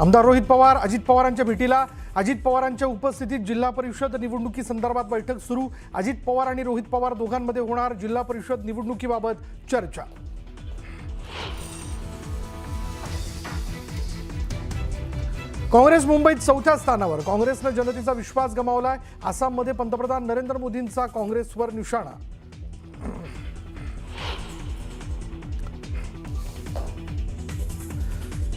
आमदार रोहित पवार अजित पवारांच्या भेटीला. अजित पवारांच्या उपस्थितीत जिल्हा परिषद निवडणुकीसंदर्भात बैठक सुरू. अजित पवार आणि रोहित पवार दोघांमध्ये होणार जिल्हा परिषद निवडणुकीबाबत चर्चा. काँग्रेस मुंबईत चौथ्या स्थानावर. काँग्रेसनं जनतेचा विश्वास गमावलाय. आसाममध्ये पंतप्रधान नरेंद्र मोदींचा काँग्रेसवर निशाणा.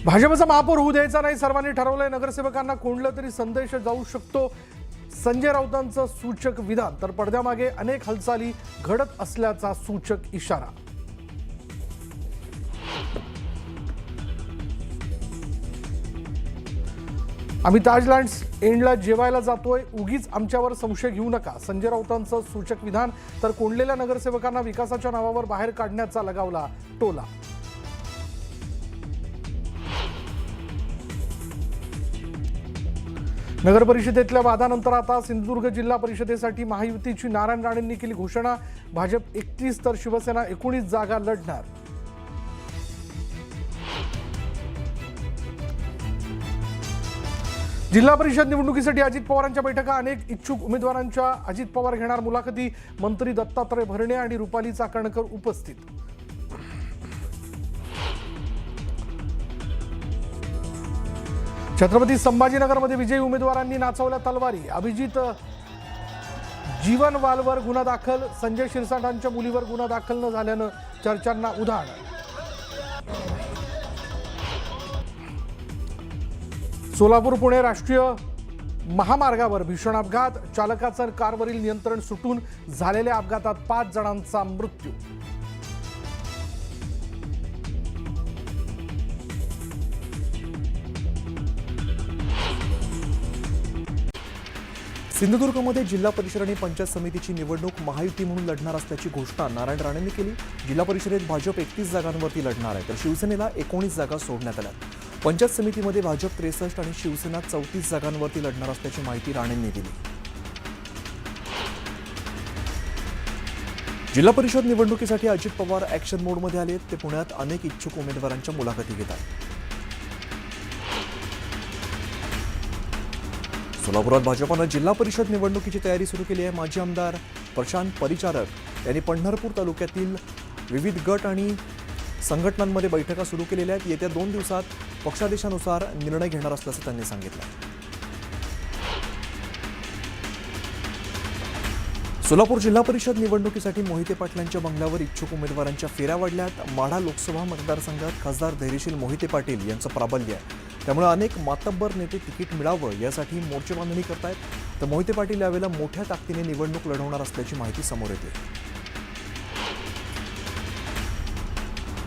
भाजपचा महापौर होऊ द्यायचा नाही सर्वांनी ठरवलंय नगरसेवकांना कोंडलं तरी संदेश जाऊ शकतो. संजय राऊतांचं सूचक विधान तर पडद्यामागे अनेक हालचाली घडत असल्याचा सूचक इशारा. आम्ही ताजलँड्स एंडला जेवायला जातोय उगीच आमच्यावर संशय घेऊ नका. संजय राऊतांचं सूचक विधान तर कोंडलेल्या नगरसेवकांना विकासाच्या नावावर बाहेर काढण्याचा लगावला टोला. नगर परिषदेतल्या वादानंतर आता सिंधुदुर्ग जिल्हा परिषदेसाठी महायुतीची नारायण राणेंनी केली घोषणा. भाजप एकतीस तर शिवसेना एकोणीस जागा लढणार. जिल्हा परिषद निवडणुकीसाठी अजित पवारांच्या बैठका. अनेक इच्छुक उमेदवारांच्या अजित पवार घेणार मुलाखती. मंत्री दत्तात्रय भरणे आणि रुपाली चाकणकर उपस्थित. छत्रपती संभाजीनगरमध्ये विजयी उमेदवारांनी नाचवल्या तलवारी. अभिजित जीवनवालवर गुन्हा दाखल संजय शिरसाटांच्या मुलीवर गुन्हा दाखल न झाल्यानं चर्चांना उधाण. सोलापूर पुणे राष्ट्रीय महामार्गावर भीषण अपघात. चालकाचं कारवरील नियंत्रण सुटून झालेल्या अपघातात पाच जणांचा मृत्यू. सिंधुदुर्गमध्ये जिल्हा परिषद आणि पंचायत समितीची निवडणूक महायुती म्हणून लढणार असल्याची घोषणा नारायण राणेंनी केली. जिल्हा परिषदेत भाजप एकतीस जागांवरती लढणार आहे. तर शिवसेनेला एकोणीस जागा सोडण्यात आल्या. पंचायत समितीमध्ये भाजप त्रेसष्ट आणि शिवसेना चौतीस जागांवरती लढणार असल्याची माहिती राणेंनी दिली. जिल्हा परिषद निवडणुकीसाठी अजित पवार ॲक्शन मोडमध्ये आले ते पुण्यात अनेक इच्छुक उमेदवारांच्या मुलाखती घेतात. सोलापुरात भाजपानं जिल्हा परिषद निवडणुकीची तयारी सुरू केली आहे. माजी आमदार प्रशांत परिचारक यांनी पंढरपूर तालुक्यातील विविध गट आणि संघटनांमध्ये बैठका सुरू केलेल्या आहेत. येत्या दोन दिवसात पक्षादेशानुसार निर्णय घेणार असल्याचं त्यांनी सांगितलं. सोलापूर जिल्हा परिषद निवडणुकीसाठी मोहिते पाटलांच्या बंगल्यावर इच्छुक उमेदवारांच्या फेऱ्या वाढल्यात. माढा लोकसभा मतदारसंघात खासदार धैर्यशील मोहिते पाटील यांचं प्राबल्य आहे. त्यामुळे अनेक मातब्बर नेते तिकीट मिळावं यासाठी मोर्चे बांधणी करतायत. तर मोहिते पाटील यावेळेला मोठ्या ताकदीने निवडणूक लढवणार असल्याची माहिती समोर येते.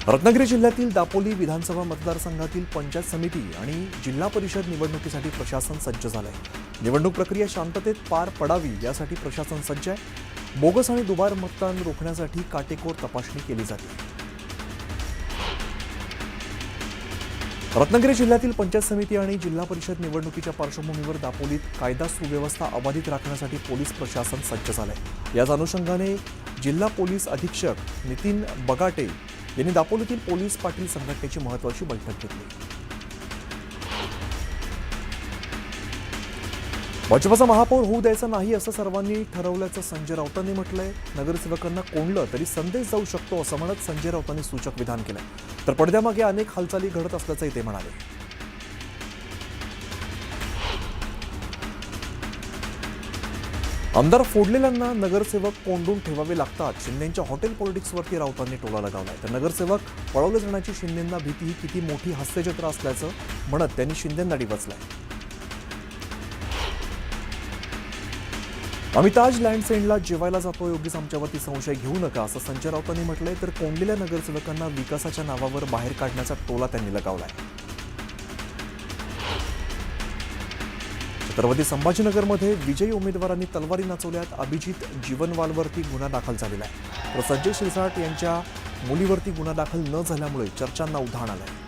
रत्नागिरी जिल्ह्यातील दापोली विधानसभा मतदारसंघातील पंचायत समिती आणि जिल्हा परिषद निवडणुकीसाठी प्रशासन सज्ज झालं आहे निवडणूक प्रक्रिया शांततेत पार पडावी यासाठी प्रशासन सज्ज आहे. बोगस आणि दुबार मतदान रोखण्यासाठी काटेकोर तपासणी केली जाते. रत्नागिरी जिल्ह्यातील पंचायत समिती आणि जिल्हा परिषद निवडणुकीच्या पार्श्वभूमीवर दापोलीत कायदा सुव्यवस्था अबाधित राखण्यासाठी पोलीस प्रशासन सज्ज झालंय. याच अनुषंगाने जिल्हा पोलीस अधीक्षक नितीन बगाटे यांनी दापोलीतील पोलीस पाटील संघटनेची महत्वाची बैठक घेतली. भाजपाचा महापौर होऊ द्यायचा नाही असं सर्वांनी ठरवल्याचं संजय राऊतांनी म्हटलंय. नगरसेवकांना कोंडलं तरी संदेश जाऊ शकतो असं म्हणत संजय राऊतांनी सूचक विधान केलं तर पडद्यामागे अनेक हालचाली घडत असल्याचंही ते म्हणाले. आमदार फोडलेल्यांना नगरसेवक कोंडून ठेवावे लागतात. शिंदेच्या हॉटेल पॉलिटिक्सवरती राऊतांनी टोला लगावलाय. तर नगरसेवक पळवले जाण्याची शिंदेंना भीती ही किती मोठी हास्यजत्रा असल्याचं म्हणत त्यांनी शिंदेंना डिवचलाय आम्ही ताज लँड जेवायला जातो योगीच आमच्यावरती संशय घेऊ नका असं संजय राऊतांनी म्हटलंय तर कोंडलेल्या नगरसेवकांना विकासाच्या नावावर बाहेर काढण्याचा टोला त्यांनी लगावलाय. छत्रपती संभाजीनगरमध्ये विजयी उमेदवारांनी तलवारी नाचवल्यात अभिजित जीवनवालवरती गुन्हा दाखल झालेला आहे. तर संजय शिरसाट यांच्या मुलीवरती गुन्हा दाखल न झाल्यामुळे चर्चांना उधाण आलंय.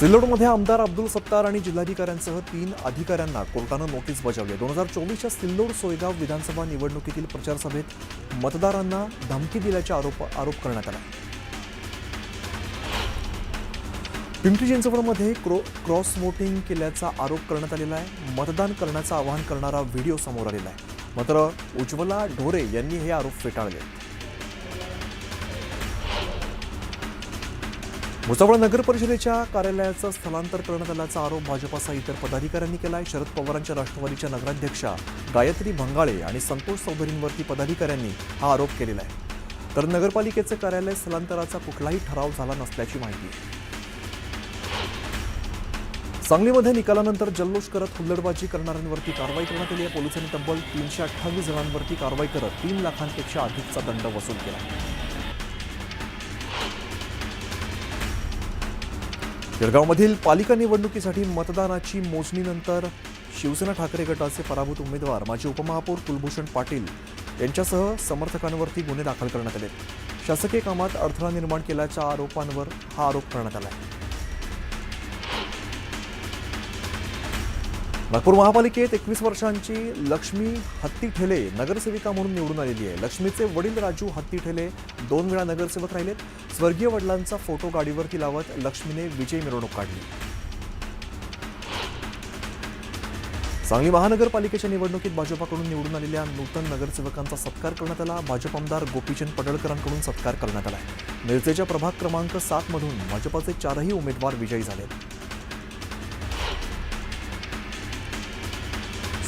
सिल्लोडमध्ये आमदार अब्दुल सत्तार आणि जिल्हाधिकाऱ्यांसह तीन अधिकाऱ्यांना कोर्टानं नोटीस बजावली. दोन हजार चोवीसच्या सिल्लोड सोयगाव विधानसभा निवडणुकीतील प्रचारसभेत मतदारांना धमकी दिल्याचा आरोप आरोप करण्यात आला. पिंपरी चिंचवडमध्ये क्रो क्रॉस वोटिंग केल्याचा आरोप करण्यात आलेला आहे. मतदान करण्याचं आवाहन करणारा व्हिडिओ समोर आलेला आहे. मात्र उज्ज्वला ढोरे यांनी हे आरोप फेटाळले. भुसावळ नगर परिषदेच्या कार्यालयाचं स्थलांतर करण्यात आल्याचा आरोप भाजपासह इतर पदाधिकाऱ्यांनी केला आहे शरद पवारांच्या राष्ट्रवादीच्या नगराध्यक्षा गायत्री भंगाळे आणि संतोष चौधरींवरती पदाधिकाऱ्यांनी हा आरोप केलेला आहे. तर नगरपालिकेचं कार्यालय स्थलांतराचा कुठलाही ठराव झाला नसल्याची माहिती आहे. सांगलीमध्ये निकालानंतर जल्लोष करत हुल्लडबाजी करणाऱ्यांवरती कारवाई करण्यात आली आहे. पोलिसांनी तब्बल तीनशे अठ्ठावीस जणांवरती कारवाई करत तीन लाखांपेक्षा अधिकचा दंड वसूल केला जळगावमधील पालिका निवडणुकीसाठी मतदानाची मोजणीनंतर शिवसेना ठाकरे गटाचे पराभूत उमेदवार माजी उपमहापौर कुलभूषण पाटील यांच्यासह समर्थकांवरती गुन्हे दाखल करण्यात आले. शासकीय कामात अडथळा निर्माण केल्याच्या आरोपांवर हा आरोप करण्यात आला आहे. नागपूर महापालिकेत एकवीस वर्षांची लक्ष्मी हत्ती ठेले नगरसेविका म्हणून निवडून आलेली आहे. लक्ष्मीचे वडील राजू हत्ती ठेले दोन वेळा नगरसेवक राहिलेत. स्वर्गीय वडिलांचा फोटो गाडीवरती लावत लक्ष्मीने विजयी मिरवणूक काढली. सांगली महानगरपालिकेच्या निवडणुकीत भाजपाकडून निवडून आलेल्या नूतन नगरसेवकांचा सत्कार करण्यात आला. भाजप आमदार गोपीचंद पडळकरांकडून सत्कार करण्यात आला मिरजेच्या प्रभाग क्रमांक सात मधून भाजपाचे चारही उमेदवार विजयी झाले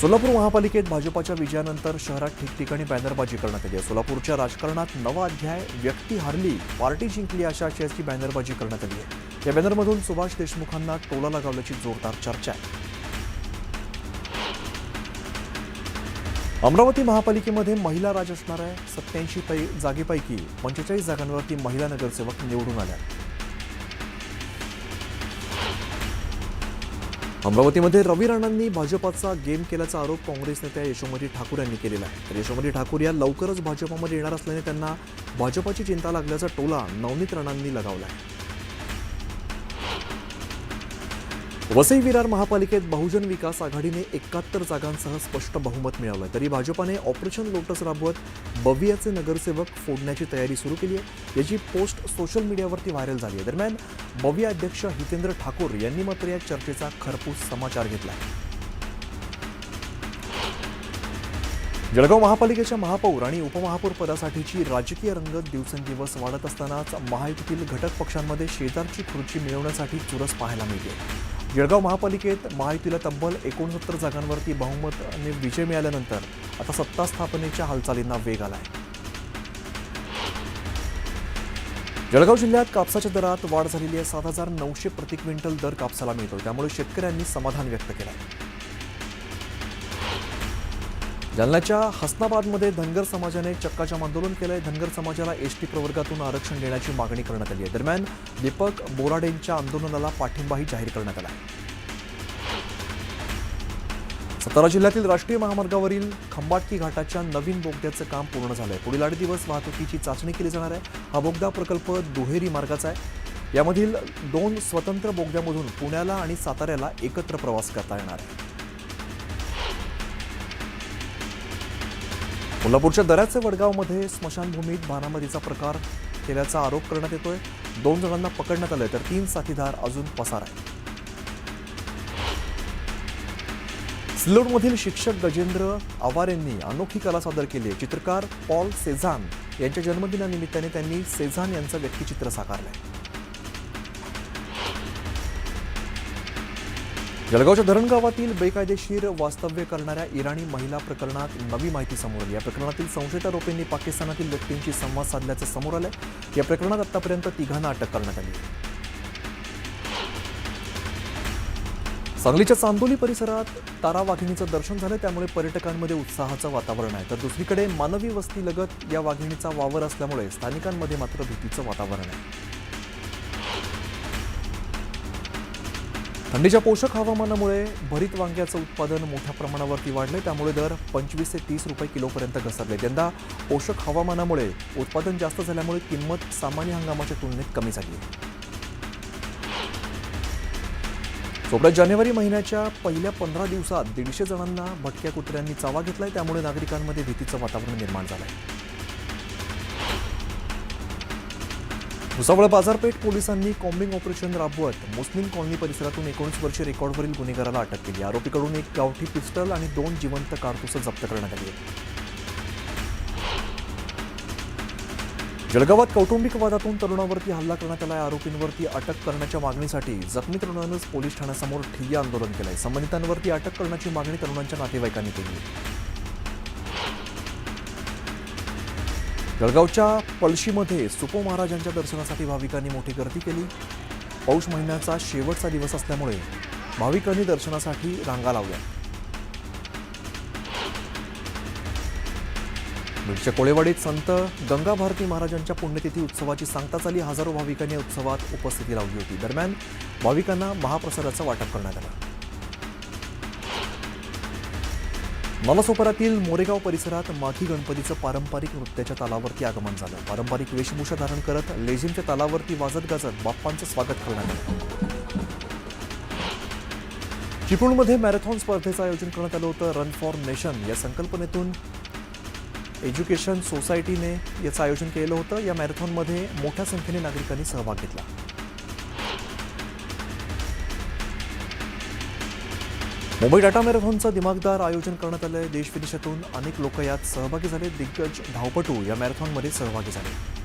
सोलापूर महापालिकेत भाजपाच्या विजयानंतर शहरात ठिकठिकाणी बॅनरबाजी करण्यात आली. आहे सोलापूरच्या राजकारणात नवा अध्याय व्यक्ती हरली पार्टी जिंकली अशा आशयाची बॅनरबाजी करण्यात आली. आहे या बॅनरमधून सुभाष देशमुखांना टोला लगावल्याची जोरदार चर्चा आहे. अमरावती महापालिकेमध्ये महिला राज असणार आहे. सत्याऐंशी पै जागेपैकी पंचेचाळीस जागांवरती महिला नगरसेवक निवडून आल्या. अमरावतीमध्ये रवी राणांनी भाजपाचा गेम केल्याचा आरोप काँग्रेस नेत्या यशोमती ठाकूर यांनी केलेला आहे. तर यशोमती ठाकूर या लवकरच भाजपामध्ये येणार असल्याने त्यांना भाजपाची चिंता लागल्याचा टोला नवनीत राणांनी लगावला आहे. वसई विरार महापालिकेत बहुजन विकास आघाडीने एकाहत्तर जागांसह स्पष्ट बहुमत मिळवलं. तरी भाजपाने ऑपरेशन लोटस राबवत बवियाचे नगरसेवक फोडण्याची तयारी सुरू केली आहे. याची पोस्ट सोशल मीडियावरती व्हायरल झाली आहे. दरम्यान बविया अध्यक्ष हितेंद्र ठाकूर यांनी मात्र या चर्चेचा खरपूस समाचार घेतला जळगाव महापालिकेच्या महापौर आणि उपमहापौर पदासाठीची राजकीय रंगत दिवसेंदिवस वाढत असतानाच महायुतीतील घटक पक्षांमध्ये शेजारची खुर्ची मिळवण्यासाठी चुरस पाहायला मिळते. जळगाव महापालिकेत महायुतीला तब्बल एकोणसत्तर जागांवरती बहुमताने विजय मिळाल्यानंतर आता सत्ता स्थापनेच्या हालचालींना वेग आलाय. जळगाव जिल्ह्यात कापसाच्या दरात वाढ झालेली आहे. सात हजार नऊशे प्रति क्विंटल दर कापसाला मिळतो त्यामुळे शेतकऱ्यांनी समाधान व्यक्त केलं आहे जालन्याच्या हसनाबादमध्ये धनगर समाजाने चक्काजाम आंदोलन केलंय. धनगर समाजाला एसटी प्रवर्गातून आरक्षण देण्याची मागणी करण्यात आली आहे. दरम्यान दीपक बोराडेंच्या आंदोलनाला पाठिंबाही जाहीर करण्यात आला आहे. सातारा जिल्ह्यातील राष्ट्रीय महामार्गावरील खंबाटकी घाटाच्या नवीन बोगद्याचं काम पूर्ण झालंय. पुढील आठ दिवस वाहतुकीची चाचणी केली जाणार आहे. हा बोगदा प्रकल्प दुहेरी मार्गाचा आहे. यामधील दोन स्वतंत्र बोगद्यामधून पुण्याला आणि साताऱ्याला एकत्र प्रवास करता येणार आहे. कोल्हापूरच्या दऱ्याचे वडगावमध्ये स्मशानभूमीत भानामतीचा प्रकार केल्याचा आरोप करण्यात येतोय. दोन जणांना पकडण्यात आलंय तर तीन साथीदार अजून पसार आहेत. सिल्लोडमधील शिक्षक गजेंद्र आवार यांनी अनोखी कला सादर केली आहे. चित्रकार पॉल सेझान यांच्या जन्मदिनानिमित्ताने त्यांनी सेझान यांचं व्यक्तिचित्र साकारलंय. जळगावच्या धरण गावातील बेकायदेशीर वास्तव्य करणाऱ्या इराणी महिला प्रकरणात नवी माहिती समोर आली. या प्रकरणातील संशयित आरोपींनी पाकिस्तानातील व्यक्तींशी संवाद साधल्याचं समोर आलं या प्रकरणात आतापर्यंत तिघांना अटक करण्यात आली. सांगलीच्या चांदोली परिसरात तारा वाघिणीचं दर्शन झालं त्यामुळे पर्यटकांमध्ये उत्साहाचं वातावरण आहे. तर दुसरीकडे मानवी वस्तीलगत या वाघिणीचा वावर असल्यामुळे स्थानिकांमध्ये मात्र भीतीचं वातावरण आहे. थंडीच्या पोषक हवामानामुळे भरीत वांग्याचं उत्पादन मोठ्या प्रमाणावरती वाढले त्यामुळे दर पंचवीस ते तीस रुपये किलोपर्यंत घसरले. यंदा पोषक हवामानामुळे उत्पादन जास्त झाल्यामुळे किंमत सामान्य हंगामाच्या तुलनेत कमी झाली. सोबत जानेवारी महिन्याच्या पहिल्या पंधरा दिवसात दीडशे जणांना भटक्या कुत्र्यांनी चावा घेतलाय. त्यामुळे नागरिकांमध्ये भीतीचं वातावरण निर्माण झालं आहे भुसावळ बाजारपेठ पोलिसांनी कॉम्बिंग ऑपरेशन राबवत मुस्लिम कॉलनी परिसरातून एकोणीस वर्षे रेकॉर्डवरील गुन्हेगाराला अटक केली. आरोपीकडून एक गावठी पिस्टल आणि दोन जिवंत कारतुसं जप्त करण्यात आली. जळगावात कौटुंबिक वादातून तरुणावरती हल्ला करण्यात आला आरोपींवरती अटक करण्याच्या मागणीसाठी जखमी तरुणानंच पोलीस ठाण्यासमोर ठिय्या आंदोलन केलंय. संबंधितांवरती अटक करण्याची मागणी तरुणांच्या नातेवाईकांनी केली. जळगावच्या पळशीमध्ये सुपो महाराजांच्या दर्शनासाठी भाविकांनी मोठी गर्दी केली. पौष महिन्याचा शेवटचा दिवस असल्यामुळे भाविकांनी दर्शनासाठी रांगा लावल्या. बीडच्या कोळेवाडीत संत गंगा भारती महाराजांच्या पुण्यतिथी उत्सवाची सांगता झाली हजारो भाविकांनी उत्सवात उपस्थिती लावली होती. दरम्यान भाविकांना महाप्रसादाचं वाटप करण्यात आलं. नालासोपारातील मोरेगाव परिसरात माघी गणपतीचं पारंपरिक नृत्याच्या तालावरती आगमन झालं. पारंपरिक वेशभूषा धारण करत लेझिमच्या तालावरती वाजत गाजत बाप्पांचं स्वागत करण्यात आलं. चिपळूणमध्ये मॅरेथॉन स्पर्धेचं आयोजन करण्यात आलं होतं. रन फॉर नेशन या संकल्पनेतून एज्युकेशन सोसायटीने याचं आयोजन केलं होतं. या मॅरेथॉनमध्ये मोठ्या संख्येने नागरिकांनी सहभाग घेतला. मुंबई टाटा मॅरेथॉनचं दिमागदार आयोजन करण्यात आलंय. देश विदेशातून अनेक लोक यात सहभागी झाले. दिग्गज धावपटू या मॅरेथॉनमध्ये सहभागी झाले.